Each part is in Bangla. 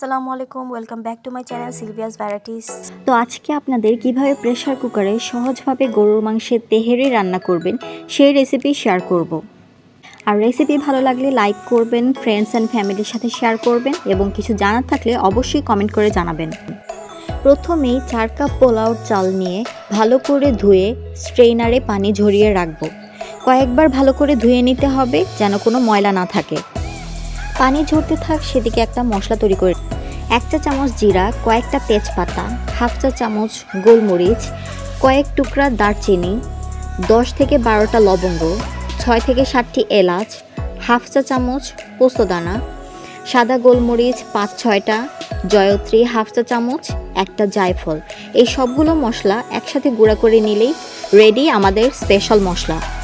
আসসালামু আলাইকুম welcome back to my channel Sylvia's varieties তো আজকে আপনাদের কীভাবে প্রেশার কুকারে সহজভাবে গরুর মাংসের তেহেরি রান্না করবেন, সেই রেসিপি শেয়ার করব। আর রেসিপি ভালো লাগলে লাইক করবেন ফ্রেন্ডস অ্যান্ড ফ্যামিলির সাথে শেয়ার করবেন এবং কিছু জানার থাকলে অবশ্যই কমেন্ট করে জানাবেন। প্রথমেই চার কাপ পোলাওর চাল নিয়ে ভালো করে ধুয়ে স্ট্রেইনারে পানি ঝরিয়ে রাখব। কয়েকবার ভালো করে ধুয়ে নিতে হবে যেন কোনো ময়লা না থাকে। পানি ঝরতে থাক, সেদিকে একটা মশলা তৈরি করে এক চা চামচ জিরা, কয়েকটা তেজপাতা, হাফ চা চামচ গোলমরিচ, কয়েক টুকরা দারচিনি, দশ থেকে বারোটা লবঙ্গ, ছয় থেকে সাতটি এলাচ, হাফ চা চামচ পোস্তদানা, সাদা গোলমরিচ পাঁচ ছয়টা, জয়ত্রী হাফ চা চামচ, একটা জায়ফল। এই সবগুলো মশলা একসাথে গুঁড়া করে নিলেই রেডি আমাদের স্পেশাল মশলা।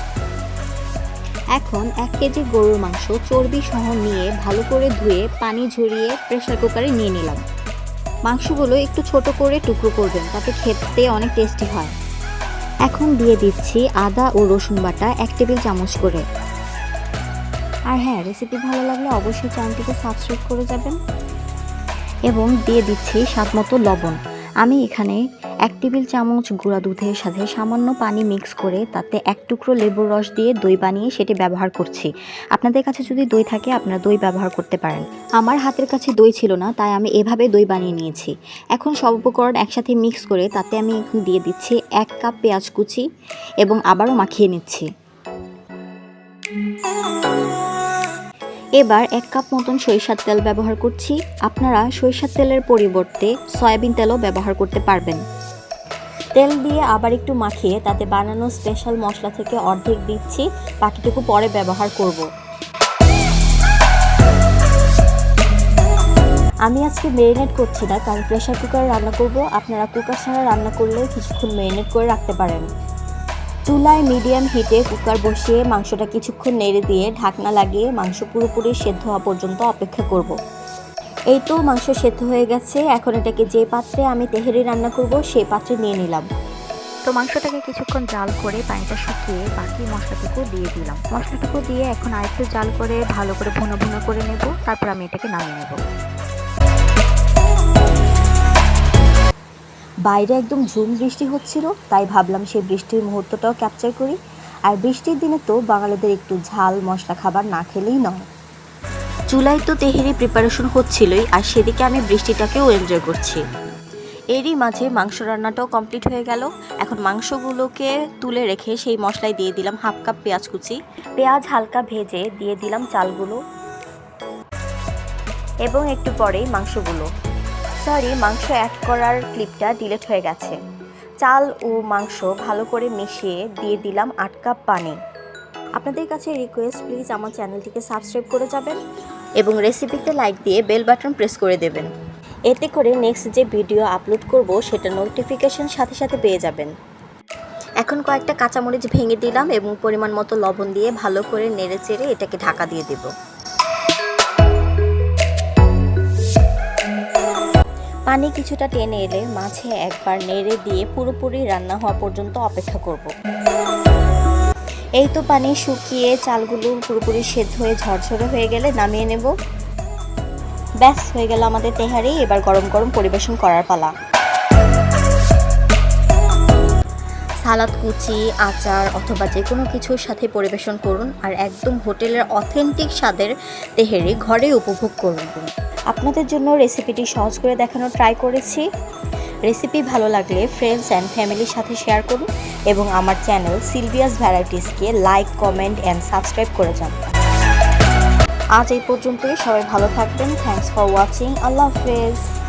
এখন এক কেজি গরুর মাংস চর্বি সহ নিয়ে ভালো করে ধুয়ে পানি ঝরিয়ে প্রেসার কুকারে নিয়ে নিলাম। মাংসগুলো একটু ছোট করে টুকরো করবেন, তাতে খেতে অনেক টেস্টি হয়। এখন দিয়ে দিচ্ছি আদা ও রসুন বাটা এক টেবিল চামচ করে। আর হ্যাঁ রেসিপি ভালো লাগলে অবশ্যই চ্যানেলটিকে সাবস্ক্রাইব করে যাবেন। এবং দিয়ে দিচ্ছি স্বাদ মতো লবণ। আমি এখানে এক টেবিল চামচ গুঁড়া দুধের সাথে সামান্য পানি মিক্স করে তাতে এক টুকরো লেবুর রস দিয়ে দই বানিয়ে সেটি ব্যবহার করছি। আপনাদের কাছে যদি দই থাকে, আপনারা দই ব্যবহার করতে পারেন। আমার হাতের কাছে দই ছিল না, তাই আমি এভাবে দই বানিয়ে নিয়েছি। এখন সব উপকরণ একসাথে মিক্স করে তাতে আমি এখন দিয়ে দিচ্ছি এক কাপ পেঁয়াজ কুচি এবং আবারও মাখিয়ে নিচ্ছি। এবার এক কাপ মতন সরিষার তেল ব্যবহার করছি। আপনারা সরিষার তেলের পরিবর্তে সয়াবিন তেলও ব্যবহার করতে পারবেন। তেল দিয়ে আবার একটু মাখিয়ে তাতে বানানো স্পেশাল মশলা থেকে অর্ধেক দিচ্ছি, বাকিটুকু পরে ব্যবহার করব। আমি আজকে মেরিনেট করছি না, কারণ প্রেশার কুকারে রান্না করব। আপনারা কুকার ছাড়া রান্না করলে কিছুক্ষণ মেরিনেট করে রাখতে পারেন। চুলায় মিডিয়াম হিটে কুকার বসিয়ে মাংসটা কিছুক্ষণ নেড়ে দিয়ে ঢাকনা লাগিয়ে মাংস পুরোপুরি সেদ্ধ হওয়া পর্যন্ত অপেক্ষা করব। এই তো মাংস সেদ্ধ হয়ে গেছে এখন এটাকে যে পাত্রে আমি তেহেরি রান্না করব সেই পাত্রে নিয়ে নিলাম। তো মাংসটাকে কিছুক্ষণ জাল করে পানিটা শুকিয়ে বাকি মশলাটুকু দিয়ে দিলাম। মশলাটুকু দিয়ে এখন আরেকটু জাল করে ভালো করে ভুনো ভুনো করে নেব তারপর আমি এটাকে নামিয়ে নেব। বাইরে একদম ঝুম বৃষ্টি হচ্ছিল তাই ভাবলাম সেই বৃষ্টির মুহূর্তটাও ক্যাপচার করি। আর বৃষ্টির দিনে তো বাঙালিদের একটু ঝাল মশলা খাবার না খেলেই নয়। চুলায় তো তেহেরি প্রিপারেশন হচ্ছিলই, আর সেদিকে আমি বৃষ্টিটাকেও এনজয় করছি। এরই মাঝে মাংস রান্নাটাও কমপ্লিট হয়ে গেল। এখন মাংসগুলোকে তুলে রেখে সেই মশলায় দিয়ে দিলাম হাফ কাপ পেঁয়াজ কুচি। পেঁয়াজ হালকা ভেজে দিয়ে দিলাম চালগুলো। এবং একটু পরেই মাংসগুলো। সরি মাংস অ্যাড করার ক্লিপটা ডিলেট হয়ে গেছে। চাল ও মাংস ভালো করে মিশিয়ে দিয়ে দিলাম আট কাপ পানি। আপনাদের কাছে রিকোয়েস্ট প্লিজ আমার চ্যানেলটিকে সাবস্ক্রাইব করে যাবেন। এবং রেসিপিতে লাইক দিয়ে বেল বাটন প্রেস করে দেবেন। এতে করে নেক্সট যে ভিডিও আপলোড করব, সেটা নোটিফিকেশন সাথে সাথে পেয়ে যাবেন। এখন কয়েকটা কাঁচামরিচ ভেঙে দিলাম এবং পরিমাণ মতো লবণ দিয়ে ভালো করে নেড়ে চেড়ে এটাকে ঢাকা দিয়ে দেবো। পানি কিছুটা টেনে এলে মাছে একবার নেড়ে দিয়ে পুরোপুরি রান্না হওয়া পর্যন্ত অপেক্ষা করব। এই তো পানি শুকিয়ে চালগুলো পুরোপুরি সেদ্ধ হয়ে ঝরঝরে হয়ে গেলে নামিয়ে নেব। ব্যাস, হয়ে গেল আমাদের তেহারি। এবার গরম গরম পরিবেশন করার পালা। সালাদ, কুচি, আচার অথবা যে কোনো কিছুর সাথে পরিবেশন করুন আর একদম হোটেলের অথেন্টিক স্বাদের তেহেরি ঘরে উপভোগ করুন। আপনাদের জন্য রেসিপিটি সহজ করে দেখানোর ট্রাই করেছি। রেসিপি ভালো লাগলে ফ্রেন্ডস অ্যান্ড ফ্যামিলির সাথে শেয়ার করুন এবং আমার চ্যানেল সিলভিয়াস ভ্যারাইটিসকে লাইক কমেন্ট অ্যান্ড সাবস্ক্রাইব করে যান। আজ এই পর্যন্তই, সবাই ভালো থাকবেন থ্যাংকস ফর ওয়াচিং আল্লাহ হাফেজ।